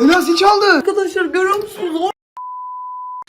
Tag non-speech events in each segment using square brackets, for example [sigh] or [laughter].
Ela zil çaldı. Arkadaşlar görüyor musunuz?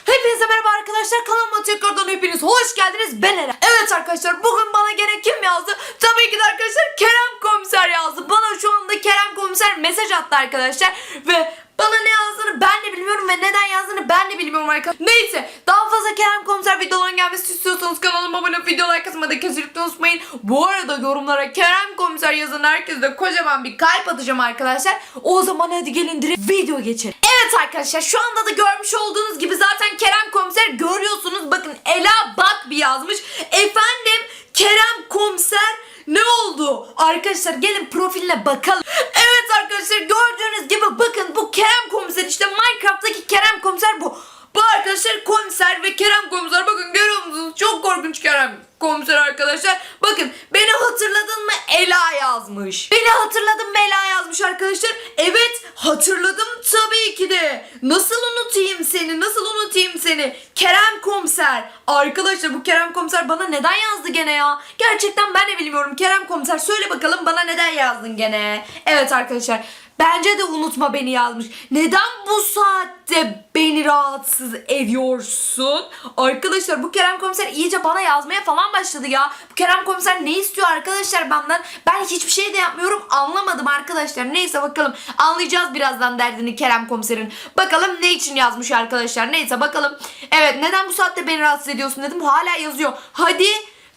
Hepinize merhaba arkadaşlar kanalıma tekrardan hepiniz hoş geldiniz ben Eren. Evet arkadaşlar bugün bana gene kim yazdı? Tabii ki de arkadaşlar Kerem Komiser yazdı. Bana şu anda Kerem Komiser mesaj attı arkadaşlar ve bana ne yazdığını ben de bilmiyorum ve neden yazdığını ben de bilmiyorum arkadaşlar. Neyse daha fazla Kerem Komiser videoların gelmesi istiyorsanız kanalıma abone olup video like atmayı da kesinlikle unutmayın. Bu arada yorumlara Kerem Komiser yazan herkese de kocaman bir kalp atacağım arkadaşlar. O zaman hadi gelin direkt video geçelim. Evet arkadaşlar şu anda da görmüş olduğunuz gibi zaten Kerem Komiser görüyorsunuz. Bakın Ela bak bir yazmış. Efendim Kerem Komiser ne oldu? Arkadaşlar gelin profiline bakalım. Evet arkadaşlar gördüğünüz gibi bakın bu Kerem Komiser işte Minecraft'taki Kerem Komiser bu. Bu arkadaşlar komiser ve Kerem komiser bakın görüyor musunuz? Çok korkunç Kerem komiser arkadaşlar. Bakın beni hatırladın mı Ela yazmış. Beni hatırladın mı Ela yazmış arkadaşlar. Evet hatırladım tabii ki de. Nasıl unutayım seni? Nasıl unutayım seni? Kerem komiser. Arkadaşlar bu Kerem komiser bana neden yazdı gene ya? Gerçekten ben de bilmiyorum. Kerem komiser söyle bakalım bana neden yazdın gene? Evet arkadaşlar Bence de unutma beni yazmış. Neden bu saatte beni rahatsız ediyorsun? Arkadaşlar bu Kerem komiser iyice bana yazmaya falan başladı ya. Bu Kerem komiser ne istiyor arkadaşlar benden? Ben hiçbir şey de yapmıyorum anlamadım arkadaşlar. Neyse bakalım anlayacağız birazdan derdini Kerem komiserin. Bakalım ne için yazmış arkadaşlar. Neyse bakalım. Evet neden bu saatte beni rahatsız ediyorsun dedim. Hala yazıyor. Hadi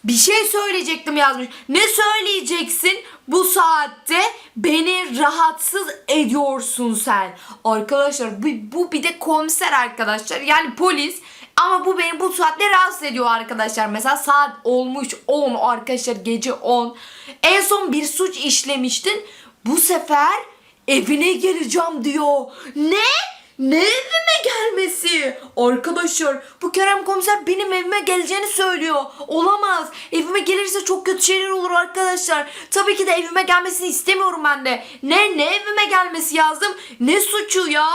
bir şey söyleyecektim yazmış. Ne söyleyeceksin? Bu saatte beni rahatsız ediyorsun sen. Arkadaşlar bu, bu bir de komiser arkadaşlar. Yani polis. Ama bu beni bu saatte rahatsız ediyor arkadaşlar. Mesela saat olmuş 10 arkadaşlar gece 10. En son bir suç işlemiştin. Bu sefer evine geleceğim diyor. Ne? Ne evime gelmesi? Arkadaşlar bu Kerem komiser benim evime geleceğini söylüyor. Olamaz. Evime gelirse çok kötü şeyler olur arkadaşlar. Tabii ki de evime gelmesini istemiyorum ben de. Ne ne evime gelmesi yazdım? Ne suçu ya?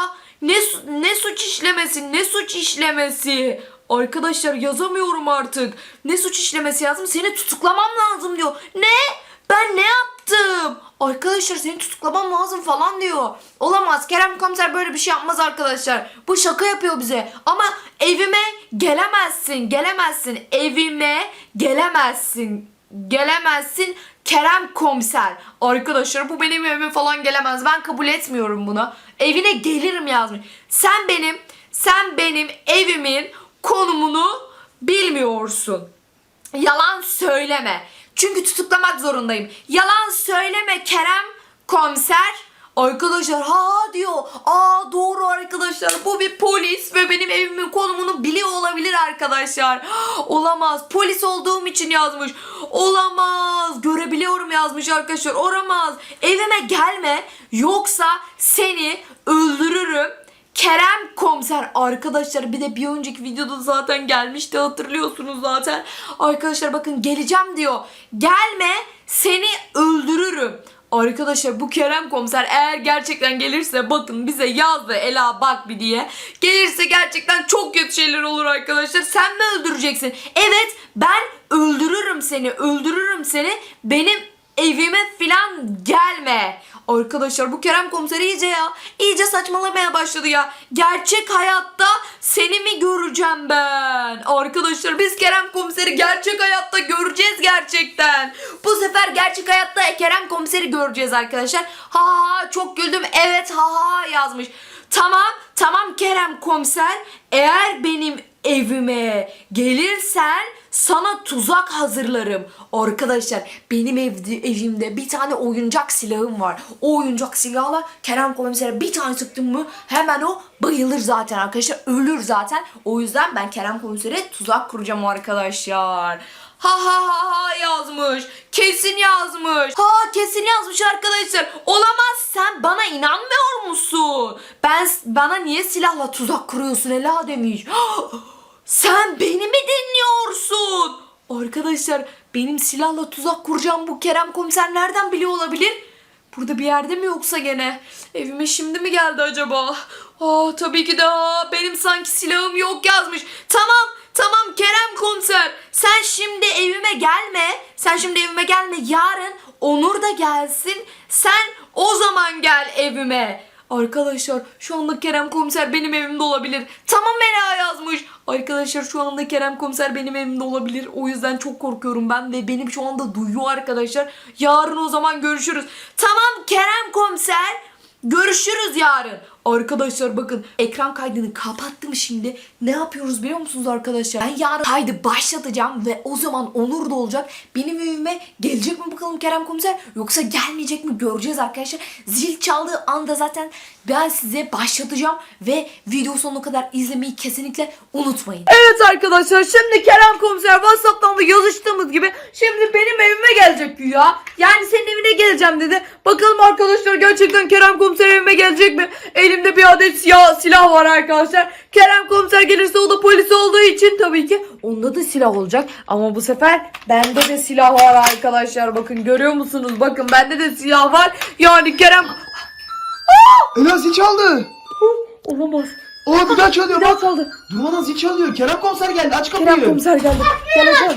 Ne ne suç işlemesi? Ne suç işlemesi? Arkadaşlar yazamıyorum artık. Ne suç işlemesi yazdım? Seni tutuklamam lazım diyor. Ne? Ben ne yaptım? Arkadaşlar seni tutuklamam lazım falan diyor. Olamaz. Kerem komiser böyle bir şey yapmaz arkadaşlar. Bu şaka yapıyor bize. Ama evime gelemezsin. Gelemezsin. Evime gelemezsin. Gelemezsin. Kerem komiser. Arkadaşlar bu benim evime falan gelemez. Ben kabul etmiyorum bunu. Evine gelirim yazmış. Sen benim sen benim evimin konumunu bilmiyorsun. Yalan söyleme. Çünkü tutuklamak zorundayım. Yalan söyleme Kerem komiser. Arkadaşlar ha diyor. Aa doğru arkadaşlar. Bu bir polis ve benim evimin konumunu biliyor olabilir arkadaşlar. [gasps] Olamaz. Polis olduğum için yazmış. Olamaz. Görebiliyorum yazmış arkadaşlar. Olamaz. Evime gelme. Yoksa seni öldürürüm. Kerem komiser arkadaşlar bir de bir önceki videoda zaten gelmişti hatırlıyorsunuz zaten. Arkadaşlar bakın geleceğim diyor. Gelme seni öldürürüm. Arkadaşlar bu Kerem komiser eğer gerçekten gelirse bakın bize yazdı Ela bak bir diye. Gelirse gerçekten çok kötü şeyler olur arkadaşlar. Sen mi öldüreceksin? Evet ben öldürürüm seni öldürürüm seni. Benim evime filan gelme. Arkadaşlar bu Kerem komiser iyice ya. iyice saçmalamaya başladı ya. Gerçek hayatta seni mi göreceğim ben? Arkadaşlar biz Kerem komiseri gerçek hayatta göreceğiz gerçekten. Bu sefer gerçek hayatta Kerem komiseri göreceğiz arkadaşlar. Ha ha çok güldüm. Evet ha ha yazmış. Tamam tamam Kerem komiser. Eğer benim evime gelirsen sana tuzak hazırlarım. Arkadaşlar benim evde, evimde bir tane oyuncak silahım var. O oyuncak silahla Kerem komisere bir tane sıktım mı hemen o bayılır zaten arkadaşlar. Ölür zaten. O yüzden ben Kerem komisere tuzak kuracağım arkadaşlar. Ha ha ha ha yazmış. Kesin yazmış. Ha kesin yazmış arkadaşlar. Olamaz sen bana inanmıyor musun? Ben bana niye silahla tuzak kuruyorsun Ela demiş. [gasps] Sen beni mi dinliyorsun? Arkadaşlar benim silahla tuzak kuracağım bu Kerem komiser nereden biliyor olabilir? Burada bir yerde mi yoksa gene? Evime şimdi mi geldi acaba? Aa tabii ki de benim sanki silahım yok yazmış. Tamam tamam Kerem komiser sen şimdi evime gelme. Sen şimdi evime gelme yarın Onur da gelsin. Sen o zaman gel evime. Arkadaşlar şu anda Kerem komiser benim evimde olabilir. Tamam Ela yazmış. Arkadaşlar şu anda Kerem komiser benim evimde olabilir. O yüzden çok korkuyorum ben ve benim şu anda duyuyor arkadaşlar. Yarın o zaman görüşürüz. Tamam Kerem komiser. Görüşürüz yarın. Arkadaşlar bakın ekran kaydını kapattım şimdi. Ne yapıyoruz biliyor musunuz arkadaşlar? Ben yarın kaydı başlatacağım ve o zaman Onur da olacak. Benim evime gelecek mi bakalım Kerem komiser yoksa gelmeyecek mi göreceğiz arkadaşlar. Zil çaldığı anda zaten ben size başlatacağım ve video sonuna kadar izlemeyi kesinlikle unutmayın. Evet arkadaşlar şimdi Kerem komiser WhatsApp'tan da yazıştığımız gibi şimdi benim evime gelecek ya. Yani senin evine geleceğim dedi. Bakalım arkadaşlar gerçekten Kerem komiser evime gelecek mi? Elimde bir adet siyah silah var arkadaşlar. Kerem komiser gelirse o da polis olduğu için tabii ki onda da silah olacak. Ama bu sefer bende de silah var arkadaşlar. Bakın görüyor musunuz? Bakın bende de silah var. Yani Kerem... Ela zil çaldı. Olamaz. Aa bir daha çalıyor Bir daha bak. çaldı. Durmadan zil çalıyor. Kerem komiser geldi aç kapıyı. Kerem komiser geldi. Gel açalım.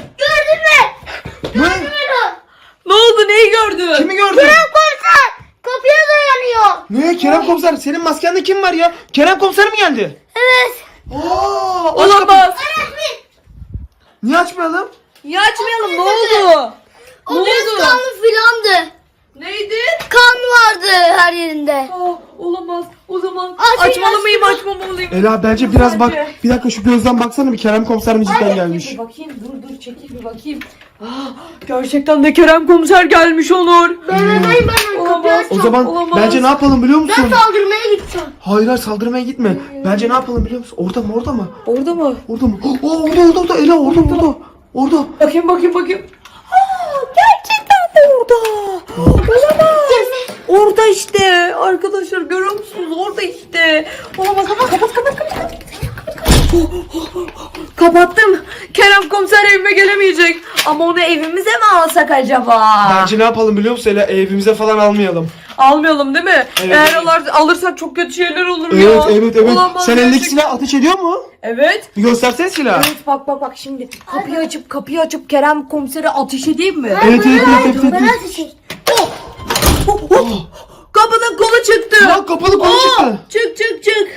Ne? Ne oldu? Neyi gördün? Kimi gördün? Komiser kapıya dayanıyor. Ne? Kerem komiser senin maskende kim var ya? Kerem komiser mi geldi? Evet. Aa, aç kapıyı. Olamaz. Niye açmayalım? Niye açmayalım? Ne oldu? O Ne biraz oldu? kanlı filandı. Neydi? Kan vardı her yerinde. Aa, olamaz. O zaman Açın, açmalı açın. mıyım açmamalıyım? Ela bence biraz bak. Bence. Bir dakika şu gözden baksana bir Kerem komiser mi cidden gelmiş? Bir bakayım dur dur çekil bir bakayım. Aa, gerçekten de Kerem komiser gelmiş. Ben ben ben ben Olamaz. O zaman Olamaz. bence ne yapalım biliyor musun? Ben saldırmaya gideceğim. Hayır hayır saldırmaya gitme. Bence ne yapalım biliyor musun? Orada mı orada mı? Orada mı? Orada mı? [gasps] Aa orada orada orada Ela orada orada. Orada. Bakayım bakayım bakayım. [gasps] Aa, gerçekten de orada. [gasps] Olamaz. Orada işte. Arkadaşlar görüyor musunuz? Orada işte. Olamaz. Kapat kapat kapat kapat. Kapattım. Kerem komiser evime gelemeyecek. Ama onu evimize mi alsak acaba? Bence ne yapalım biliyor musun Ela? Evimize falan almayalım. Almayalım değil mi? Evet. Eğer alar, alırsak çok kötü şeyler olur Evet ya. evet evet. Olamaz Sen elindeki gerçekten. silah ateş ediyor mu? Evet. Bir göstersene silahı. Evet bak bak bak şimdi kapıyı açıp kapıyı açıp Kerem komisere ateş edeyim mi? Evet evet evet evet. evet. Oh, oh. Kapının kolu çıktı. Ya kapalı konu Aa, çıktı. Çık çık çık.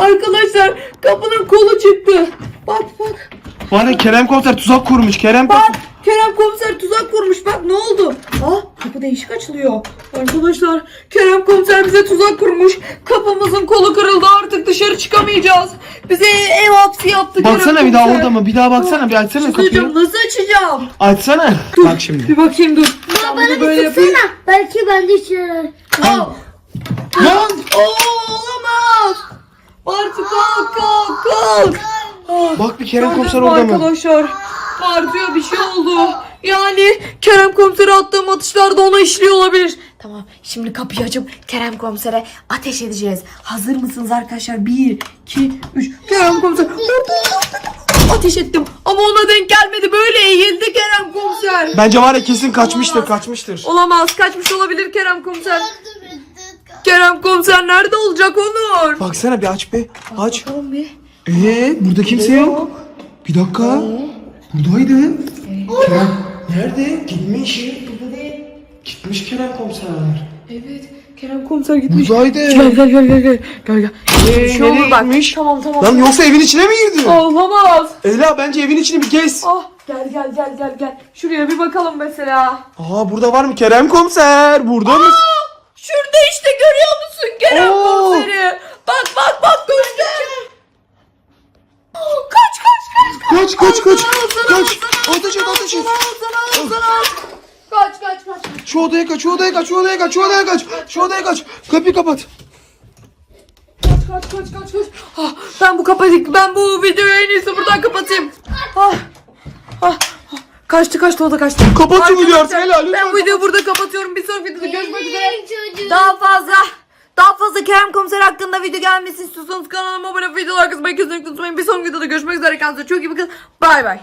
Arkadaşlar kapının kolu çıktı. Bak bak. Ya Kerem komiser tuzak kurmuş. Kerem Bak. Kerem komiser tuzak kurmuş bak ne oldu? Ah kapı değişik açılıyor. Arkadaşlar Kerem komiser bize tuzak kurmuş. Kapımızın kolu kırıldı artık dışarı çıkamayacağız. Bize ev hapsi yaptı Kerem Baksana bir daha komiser. orada mı? Bir daha baksana bir açsana kapıyı. nasıl açacağım? Açsana. Dur, Bak şimdi. Bir bakayım dur. Ben Bana bir böyle yapayım. tutsana. Belki ben de işe yarar. Aa, Lan. Oo. Bartu kalk kalk kalk. Bak bir Kerem komiser orada mı? Arkadaşlar Bartu'ya bir şey oldu. Yani Kerem komisere attığım atışlar da ona işliyor olabilir. Tamam şimdi kapıyı açıp Kerem komisere ateş edeceğiz. Hazır mısınız arkadaşlar? Bir, iki, üç. Kerem komiser. Ateş ettim ama ona denk gelmedi. Böyle eğildi Kerem komiser. Bence var ya kesin kaçmıştır Olamaz. kaçmıştır. Olamaz kaçmış olabilir Kerem komiser. Kerem komiser nerede olacak Onur? Baksana bir aç bir. Aç. Bakalım bir. Ee burada kimse yok. Bir dakika. Buradaydı. Kerem nerede? Gitmiş. Gitmiş Kerem komiser. Evet Kerem komiser gitmiş. Buradaydı. Gel gel gel gel gel. Gel gel. Ee, Bir şey nereye olur bak. gitmiş? Tamam tamam. Lan yoksa evin içine mi girdi? Olamaz. Ela bence evin içini bir gez. Ah gel gel gel gel gel. Şuraya bir bakalım mesela. Aa burada var mı Kerem komiser? Burada mısın? Şurada işte görüyor musun Kerem Oo. komiseri? Bak bak bak göster. Kaç kaç kaç. Kaç kaç kaç. Kaç. sana, Ateş et ateş et. Kaç kaç kaç. Şu odaya kaç, şu odaya kaç, şu odaya kaç, şu odaya kaç, şu odaya kaç. Kapıyı kapat. Kaç kaç kaç kaç kaç. Ah, ben bu kapatayım. Ben bu videoyu en iyisi buradan kapatayım. Ah, ah. Kaçtı kaçtı o da kaçtı. Kapat şu videoyu artık, Arkadaşlar, helal, lütfen Ben bu videoyu burada kapatıyorum. Bir sonraki videoda görüşmek üzere. Çocuğum. Daha fazla daha fazla Kerem Komiser hakkında video gelmesini istiyorsanız kanalıma abone olup videolar kısmayı kesinlikle unutmayın. Bir sonraki videoda görüşmek üzere. Kendinize çok iyi bakın. Bay bay.